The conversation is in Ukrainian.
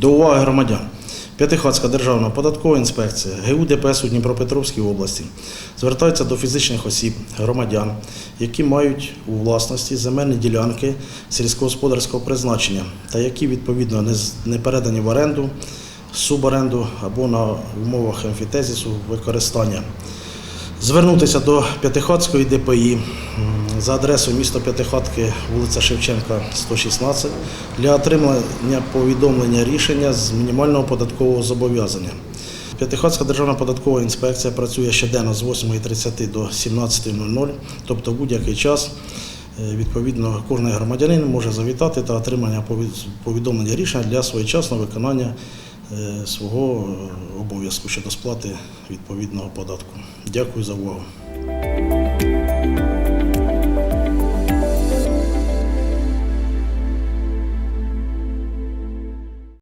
До уваги громадян. П'ятихатська державна податкова інспекція ГУ ДПС у Дніпропетровській області звертається до фізичних осіб, громадян, які мають у власності земельні ділянки сільськогосподарського призначення та які відповідно не передані в оренду, суборенду або на умовах емфітезису використання. Звернутися до П'ятихатської ДПІ за адресою міста П'ятихатки, вулиця Шевченка, 116, для отримання повідомлення рішення з мінімального податкового зобов'язання. П'ятихатська державна податкова інспекція працює щоденно з 8.30 до 17.00, тобто будь-який час. Е, Відповідно, кожен громадянин може завітати та отримання повідомлення рішення для своєчасного виконання е, свого е, обов'язку щодо сплати відповідного податку. Дякую за увагу.